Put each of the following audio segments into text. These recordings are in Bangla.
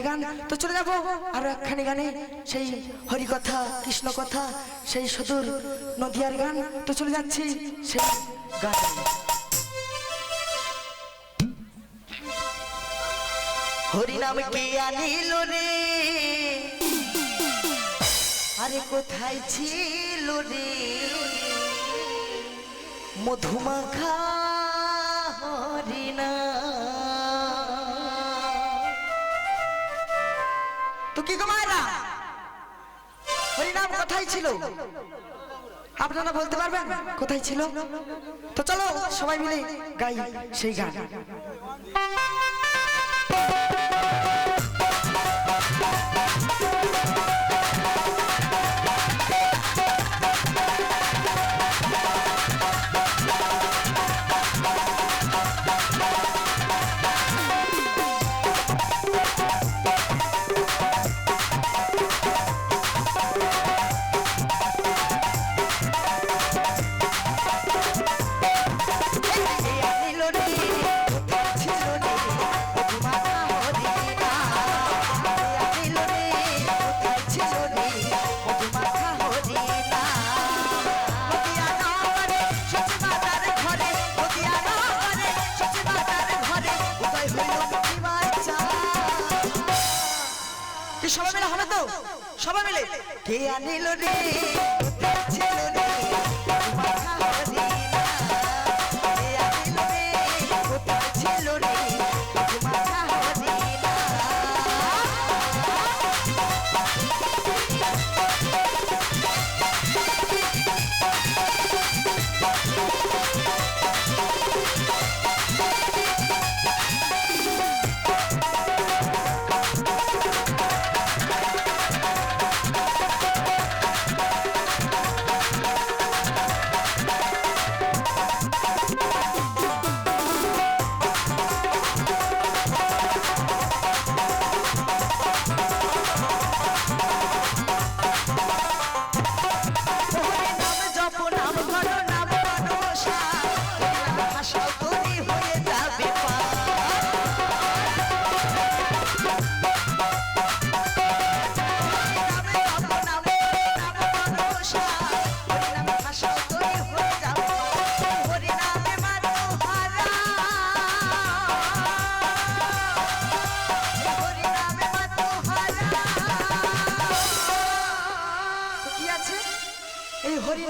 গান, তো চলে যাব। আরও একখানি গানে। সেই হরি কথা কৃষ্ণ কথা সেই সুদূর নদিয়ার গান, তো চলে যাচ্ছি সেই গান। হরি নাম কে আনিল রে? আরে কোথায় ছিল রে? মধুমাখা হরিনা তো কি হরিনাম কোথায় ছিল? আপনারা বলতে পারবেন কোথায় ছিল? তো চলো সবাই মিলে গাই সেই গান। সবাই মিলে। কে আনিল রে?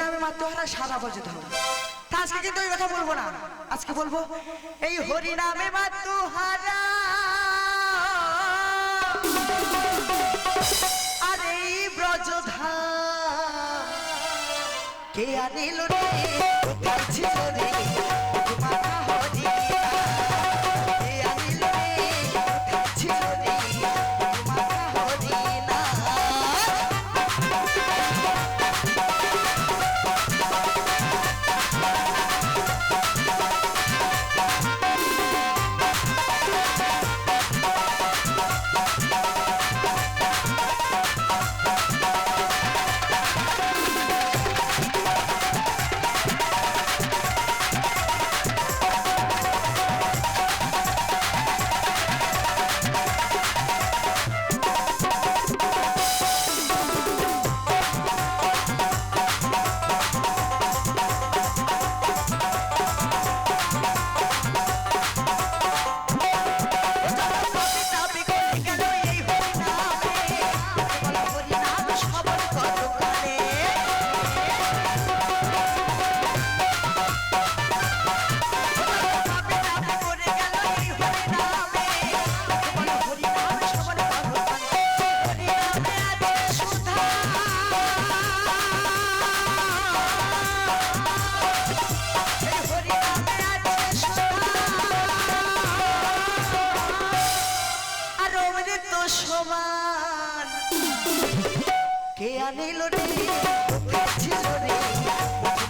নামে মাত্রহারা সারা বছর ধরে তা আজকে কিন্তু ওই কথা বলব না। আজকে বলব, এই হরি নামে মাত্রহারা আর এই ব্রজধা কে আনিল আনিল রে ছিল রে।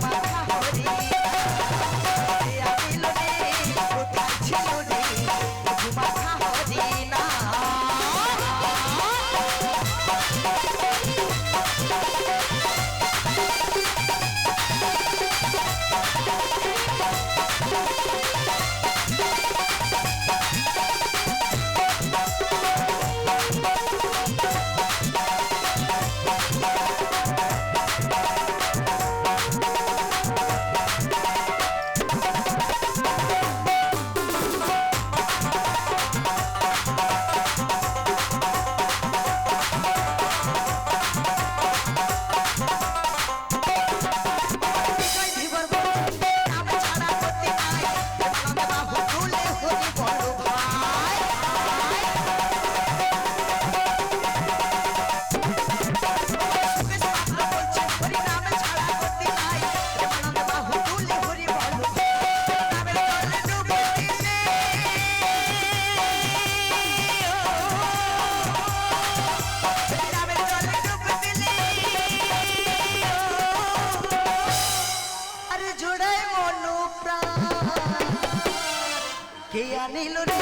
আনিল রে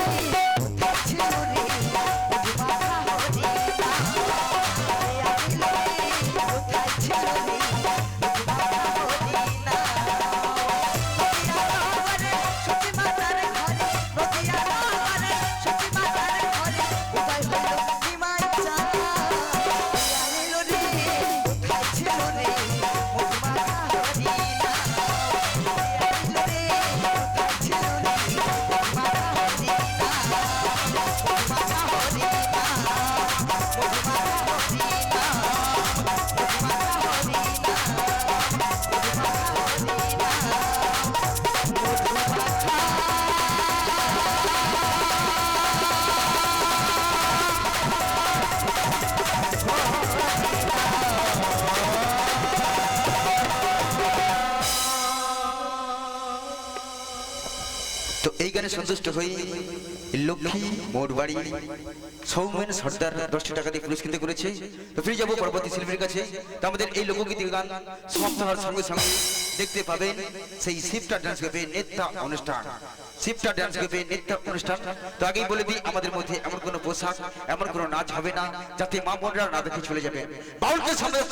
ছিল রে। তো এই গানে সন্তুষ্ট হয়ে লক্ষ্মী, মোর বাড়ি। সৌমেন সর্দার দশটি টাকা দিয়ে পুরস্কৃত করেছে। তো ফিরে যাব পরবর্তী শিল্পীর কাছে। তো আমাদের এই লোকগীতি গান সমাপ্ত হওয়ার সঙ্গে সঙ্গে দেখতে পাবেন। সেই শিফটা ডান্স গ্রুপে নেতা অনুষ্ঠান। শিফটা ডান্স গ্রুপে নেতা অনুষ্ঠান। তো আগেই বলে দিই, আমাদের মধ্যে এমন কোনো পোশাক, এমন কোনো নাচ হবে না, যাতে মা বোনরা না দেখে চলে যাবে। বাউলকে সামনে